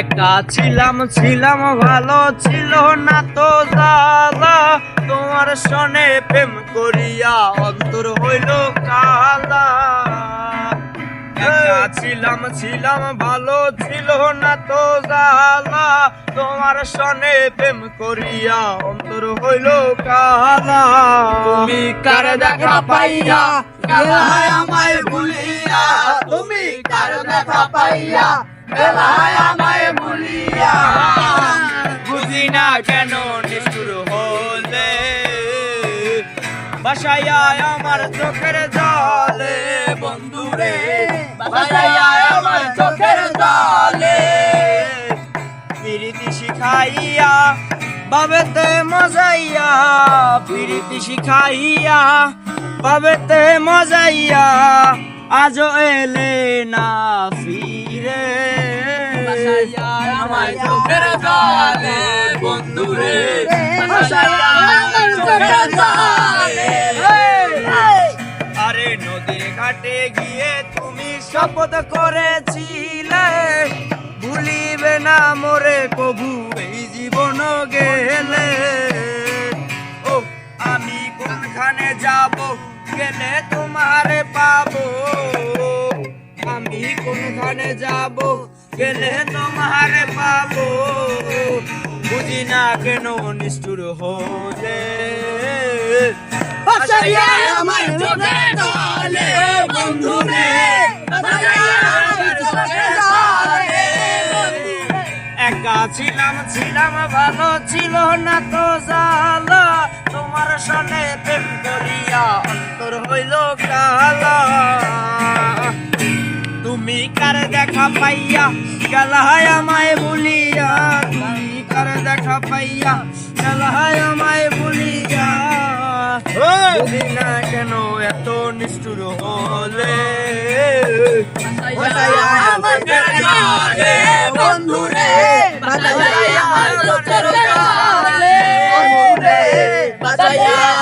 একা ছিলাম ছিলাম, ভালো ছিল না তো জালা তোমার সনে প্রেম করিয়া অন্তর হইল কালা। ছিলাম ছিলাম, ভালো ছিল না তো জালা তোমার সনে প্রেম করিয়া অন্তর হইল কালা। তুমি কার দেখা পাইয়া গেলায় আমায় ভুলিয়া। বুঝি না কেন নিষ্ঠুর হলে? বাসায় আমার চোখের জলে বন্ধুরে বাসাইয়া আমার চোখের জলে। প্রীতি শিখাইয়া, বাবেতে মজাইয়া, প্রীতি শিখাইয়া, বাবেতে মজাইয়া আজও এলে না ফিরে। চোখের জলে বন্ধুরে আরে নদীর ঘাটে গিয়ে তুমি শপথ করেছিলে। ভুলিবে না মোরে কবু এই জীবন গেলে। ও আমি কোনখানে যাব? গেলে তোমারে আমি কোনখানে যাব গেলে তোমারে পাবো। বুঝি না কেন নিষ্ঠুর হলে আমার জলে একা ছিলাম ছিলাম ভালো ছিল না তো জালা তোমার সনে প্রেম করিয়া অন্তর হইল কালা। দেখা পাইয়া গেলায় আমায় ভুলিয়া তুমি কার দেখা পাইয়া গেলায় আমায় ভুলিয়া বুঝি না কেন এত নিষ্ঠুর হলে? বন্ধুরে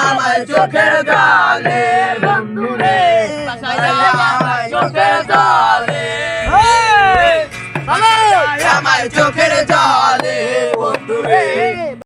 আমার চোখের জলে বন্ধুরে mal, yo quiero